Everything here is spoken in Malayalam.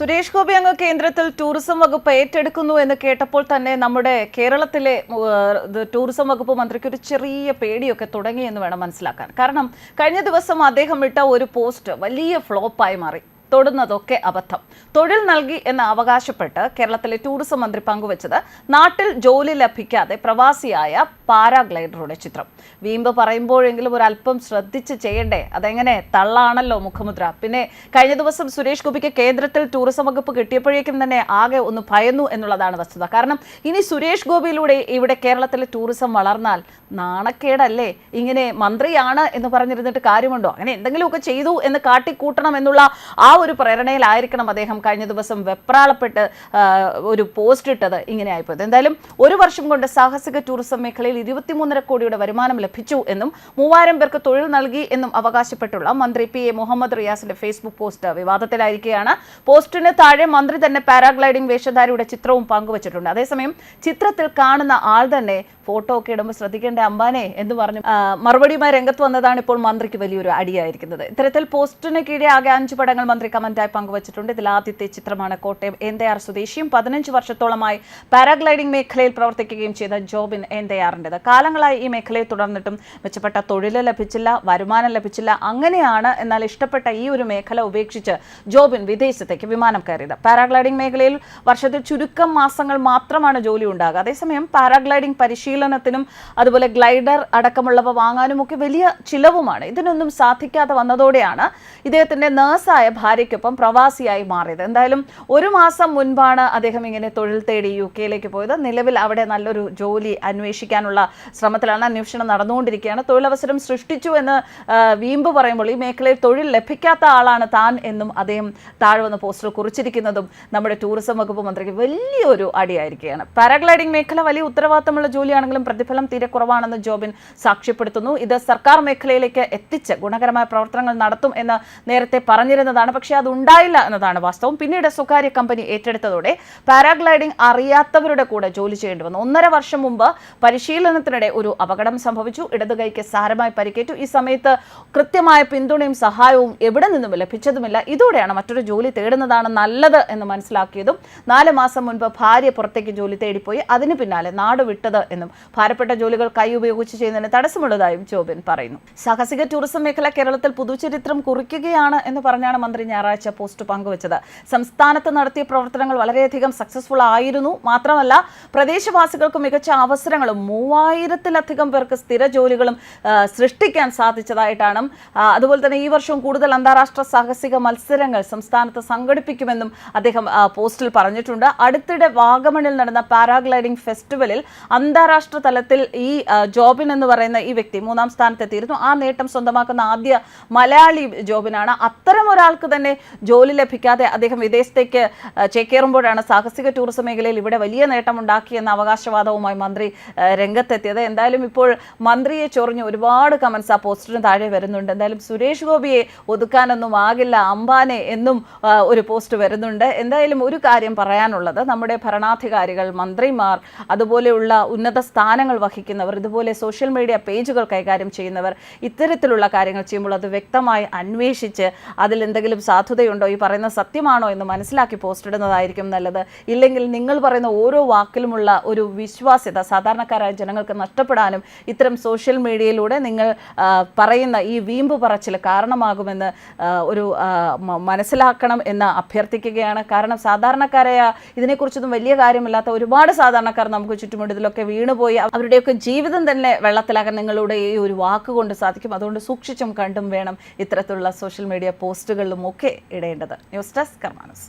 സുരേഷ് ഗോപി അങ്ങ് കേന്ദ്രത്തിൽ ടൂറിസം വകുപ്പ് ഏറ്റെടുക്കുന്നു എന്ന് കേട്ടപ്പോൾ തന്നെ നമ്മുടെ കേരളത്തിലെ ടൂറിസം വകുപ്പ് മന്ത്രിക്ക് ഒരു ചെറിയ പേടിയൊക്കെ തുടങ്ങി എന്ന് വേണം മനസ്സിലാക്കാൻ. കാരണം കഴിഞ്ഞ ദിവസം അദ്ദേഹം ഇട്ട ഒരു പോസ്റ്റ് വലിയ ഫ്ലോപ്പായി മാറി. തൊടുന്നതൊക്കെ അബദ്ധം. തൊഴിൽ നൽകി എന്ന് അവകാശപ്പെട്ട് കേരളത്തിലെ ടൂറിസം മന്ത്രി പങ്കുവച്ചത് നാട്ടിൽ ജോലി ലഭിക്കാതെ പ്രവാസിയായ പാരാഗ്ലൈഡറുടെ ചിത്രം. വീമ്പ് പറയുമ്പോഴെങ്കിലും ഒരു അല്പം ശ്രദ്ധിച്ച് ചെയ്യണ്ടേ? അതെങ്ങനെ? തള്ളാണല്ലോ മുഖമുദ്ര. പിന്നെ കഴിഞ്ഞ ദിവസം സുരേഷ് ഗോപിക്ക് കേന്ദ്രത്തിൽ ടൂറിസം വകുപ്പ് കിട്ടിയപ്പോഴേക്കും തന്നെ ആകെ ഒന്ന് ഭയന്നു എന്നുള്ളതാണ് വസ്തുത. കാരണം ഇനി സുരേഷ് ഗോപിയിലൂടെ ഇവിടെ കേരളത്തിലെ ടൂറിസം വളർന്നാൽ നാണക്കേടല്ലേ? ഇങ്ങനെ മന്ത്രിയാണ് എന്ന് പറഞ്ഞിരുന്നിട്ട് കാര്യമുണ്ടോ? അങ്ങനെ എന്തെങ്കിലുമൊക്കെ ചെയ്തു എന്ന് കാട്ടിക്കൂട്ടണം എന്നുള്ള ആ ഒരു പ്രേരണയിലായിരിക്കണം അദ്ദേഹം കഴിഞ്ഞ ദിവസം വെപ്രാളപ്പെട്ട് ഒരു പോസ്റ്റ് ഇട്ടത്. ഇങ്ങനെ ആയിപ്പോയത്. എന്തായാലും ഒരു വർഷം കൊണ്ട് സാഹസിക ടൂറിസം മേഖലയിൽ ഇരുപത്തിമൂന്നര കോടിയുടെ വരുമാനം ലഭിച്ചു എന്നും മൂവായിരം പേർക്ക് തൊഴിൽ നൽകി എന്നും അവകാശപ്പെട്ടുള്ള മന്ത്രി പി എ മുഹമ്മദ് റിയാസിന്റെ ഫേസ്ബുക്ക് പോസ്റ്റ് വിവാദത്തിലായിരിക്കുകയാണ്. പോസ്റ്റിന് താഴെ മന്ത്രി തന്നെ പാരാഗ്ലൈഡിംഗ് വേഷധാരിയുടെ ചിത്രവും പങ്കുവച്ചിട്ടുണ്ട്. അതേസമയം ചിത്രത്തിൽ കാണുന്ന ആൾ തന്നെ ഫോട്ടോ ഒക്കെ ഇടുമ്പോൾ ശ്രദ്ധിക്കേണ്ട അമ്പാനെ എന്ന് പറഞ്ഞു. മറുപടിയുമായി രംഗത്ത് വന്നതാണ് ഇപ്പോൾ മന്ത്രിക്ക് വലിയൊരു അടിയായിരിക്കുന്നത്. ഇത്തരത്തിൽ പോസ്റ്റിന് കീഴെ ആകെ അഞ്ച് പടങ്ങൾ മന്ത്രി കമന്റായി പങ്കുവച്ചിട്ടുണ്ട്. ഇതിൽ ആദ്യത്തെ ചിത്രമാണ് കോട്ടയം എന്തയാർ സ്വദേശിയും പതിനഞ്ച് വർഷത്തോളമായി പാരാഗ്ലൈഡിംഗ് മേഖലയിൽ പ്രവർത്തിക്കുകയും ചെയ്ത ജോബിൻ എന്തയാറിന്റെത് കാലങ്ങളായി ഈ മേഖലയെ തുടർന്നിട്ടും മെച്ചപ്പെട്ട തൊഴിൽ ലഭിച്ചില്ല വരുമാനം ലഭിച്ചില്ല. അങ്ങനെയാണ് എന്നാൽ ഇഷ്ടപ്പെട്ട ഈ ഒരു മേഖല ഉപേക്ഷിച്ച് ജോബിൻ വിദേശത്തേക്ക് വിമാനം കയറിയത്. പാരാഗ്ലൈഡിംഗ് മേഖലയിൽ വർഷത്തിൽ ചുരുക്കം മാസങ്ങൾ മാത്രമാണ് ജോലി ഉണ്ടാകുക. അതേസമയം പാരാഗ്ലൈഡിംഗ് പരിശീലനത്തിനും അതുപോലെ ഗ്ലൈഡർ അടക്കമുള്ളവ വാങ്ങാനുമൊക്കെ വലിയ ചിലവുമാണ്. ഇതിനൊന്നും സാധിക്കാതെ വന്നതോടെയാണ് ഇദ്ദേഹത്തിന്റെ നേഴ്സായ ഭാര്യയ്ക്കൊപ്പം പ്രവാസിയായി മാറിയത്. എന്തായാലും ഒരു മാസം മുൻപാണ് അദ്ദേഹം ഇങ്ങനെ തൊഴിൽ തേടി യു കെയിലേക്ക് പോയത്. നിലവിൽ അവിടെ നല്ലൊരു ജോലി അന്വേഷിക്കാനുള്ള ശ്രമത്തിലാണ് അന്വേഷണം നടന്നുകൊണ്ടിരിക്കുകയാണ്. തൊഴിലവസരം സൃഷ്ടിച്ചു എന്ന് വീമ്പ് പറയുമ്പോൾ ഈ മേഖലയിൽ തൊഴിൽ ലഭിക്കാത്ത ആളാണ് താൻ എന്നും അദ്ദേഹം താഴെ വന്ന പോസ്റ്റർ കുറിച്ചിരിക്കുന്നതും നമ്മുടെ ടൂറിസം വകുപ്പ് മന്ത്രിക്ക് വലിയൊരു അടിയായിരിക്കുകയാണ്. പാരാഗ്ലൈഡിംഗ് മേഖല വലിയ ഉത്തരവാദിത്തമുള്ള ജോലിയാണെങ്കിലും പ്രതിഫലം തീരെ കുറവാണെന്ന് ജോബിൻ സാക്ഷ്യപ്പെടുത്തുന്നു. ഇത് സർക്കാർ മേഖലയിലേക്ക് എത്തിച്ച് ഗുണകരമായ പ്രവർത്തനങ്ങൾ നടത്തും എന്ന് നേരത്തെ പറഞ്ഞിരുന്നതാണ്. പക്ഷേ അത് ഉണ്ടായില്ല എന്നതാണ് വാസ്തവം. പിന്നീട് സ്വകാര്യ കമ്പനി ഏറ്റെടുത്തതോടെ പാരാഗ്ലൈഡിംഗ് അറിയാത്തവരുടെ കൂടെ ജോലി ചെയ്യേണ്ടി വന്നു. ഒന്നര വർഷം മുമ്പ് പരിശീലനത്തിനിടെ ഒരു അപകടം സംഭവിച്ചു. ഇടതു കൈക്ക് സാരമായി പരിക്കേറ്റു. ഈ സമയത്ത് കൃത്യമായ പിന്തുണയും സഹായവും എവിടെ നിന്നും ലഭിച്ചതുമില്ല. ഇതോടെയാണ് മറ്റൊരു ജോലി തേടുന്നതാണ് നല്ലത് എന്ന് മനസ്സിലാക്കിയതും നാല് മാസം മുൻപ് ഭാര്യ പുറത്തേക്ക് ജോലി തേടിപ്പോയി. അതിന് പിന്നാലെ നാട് വിട്ടത് എന്നും ഭാരപ്പെട്ട ജോലികൾ കൈ ഉപയോഗിച്ച് ചെയ്യുന്നതിന് തടസ്സമുള്ളതായും ജോബിൻ പറയുന്നു. സാഹസിക ടൂറിസം മേഖല കേരളത്തിൽ പുതുചരിത്രം കുറിക്കുകയാണ് എന്ന് പറഞ്ഞാണ് മന്ത്രി ഞായറാഴ്ച പോസ്റ്റ് പങ്കുവച്ചത്. സംസ്ഥാനത്ത് നടത്തിയ പ്രവർത്തനങ്ങൾ വളരെയധികം സക്സസ്ഫുൾ ആയിരുന്നു. മാത്രമല്ല പ്രദേശവാസികൾക്ക് മികച്ച അവസരങ്ങളും മൂവായിരത്തിലധികം പേർക്ക് സ്ഥിര ജോലികളും സൃഷ്ടിക്കാൻ സാധിച്ചതായിട്ടാണ്. അതുപോലെ തന്നെ ഈ വർഷവും കൂടുതൽ അന്താരാഷ്ട്ര സാഹസിക മത്സരങ്ങൾ സംസ്ഥാനത്ത് സംഘടിപ്പിക്കുമെന്നും അദ്ദേഹം പോസ്റ്റിൽ പറഞ്ഞിട്ടുണ്ട്. അടുത്തിടെ വാഗമണിൽ നടന്ന പാരാഗ്ലൈഡിംഗ് ഫെസ്റ്റിവലിൽ അന്താരാഷ്ട്ര തലത്തിൽ ഈ ജോബിൻ എന്ന് പറയുന്ന ഈ വ്യക്തി മൂന്നാം സ്ഥാനത്തെത്തിയിരുന്നു. ആ നേട്ടം സ്വന്തമാക്കുന്ന ആദ്യ മലയാളി ജോബിനാണ്. അത്തരം ഒരാൾക്ക് തന്നെ ജോലി ലഭിക്കാതെ അദ്ദേഹം വിദേശത്തേക്ക് ചേക്കേറുമ്പോഴാണ് സാഹസിക ടൂറിസം മേഖലയിൽ ഇവിടെ വലിയ നേട്ടമുണ്ടാക്കി എന്ന അവകാശവാദവുമായി മന്ത്രി രംഗത്തെത്തിയത്. എന്തായാലും ഇപ്പോൾ മന്ത്രിയെ ചൊറിഞ്ഞ് ഒരുപാട് കമൻസ് ആ പോസ്റ്ററിന് താഴെ വരുന്നുണ്ട്. എന്തായാലും സുരേഷ് ഗോപിയെ ഒതുക്കാനൊന്നും ആകില്ല അംബാനെ എന്നും ഒരു പോസ്റ്റ് വരുന്നുണ്ട്. എന്തായാലും ഒരു കാര്യം പറയാനുള്ളത് നമ്മുടെ ഭരണാധികാരികൾ മന്ത്രിമാർ അതുപോലെയുള്ള ഉന്നത സ്ഥാനങ്ങൾ വഹിക്കുന്നവർ ഇതുപോലെ സോഷ്യൽ മീഡിയ പേജുകൾ കൈകാര്യം ചെയ്യുന്നവർ ഇത്തരത്തിലുള്ള കാര്യങ്ങൾ ചെയ്യുമ്പോൾ അത് വ്യക്തമായി അന്വേഷിച്ച് അതിൽ എന്തെങ്കിലും സാധുതയുണ്ടോ ഈ പറയുന്ന സത്യമാണോ എന്ന് മനസ്സിലാക്കി പോസ്റ്റ് ഇടുന്നതായിരിക്കും നല്ലത്. ഇല്ലെങ്കിൽ നിങ്ങൾ പറയുന്ന ഓരോ വാക്കിലുമുള്ള ഒരു വിശ്വാസ്യത സാധാരണക്കാരായ ജനങ്ങൾക്ക് നഷ്ടപ്പെടാനും ഇത്തരം സോഷ്യൽ മീഡിയയിലൂടെ നിങ്ങൾ പറയുന്ന ഈ വീമ്പ് പറച്ചിൽ കാരണമാകുമെന്ന് ഒരു മനസ്സിലാക്കണം എന്ന് അഭ്യർത്ഥിക്കുകയാണ്. കാരണം സാധാരണക്കാരായ ഇതിനെക്കുറിച്ചൊന്നും വലിയ കാര്യമില്ലാത്ത ഒരുപാട് സാധാരണക്കാർ നമുക്ക് ചുറ്റുമുണ്ട് ഇതിലൊക്കെ വീണുപോയി അവരുടെയൊക്കെ ജീവിതം തന്നെ വെള്ളത്തിലാക്കാൻ നിങ്ങളുടെ ഈ ഒരു വാക്ക് കൊണ്ട് സാധിക്കും. അതുകൊണ്ട് സൂക്ഷിച്ചും കണ്ടും വേണം ഇത്തരത്തിലുള്ള സോഷ്യൽ മീഡിയ പോസ്റ്റുകളിലും ഒക്കെ ഇടേണ്ടത്. News desk കർമാനസ്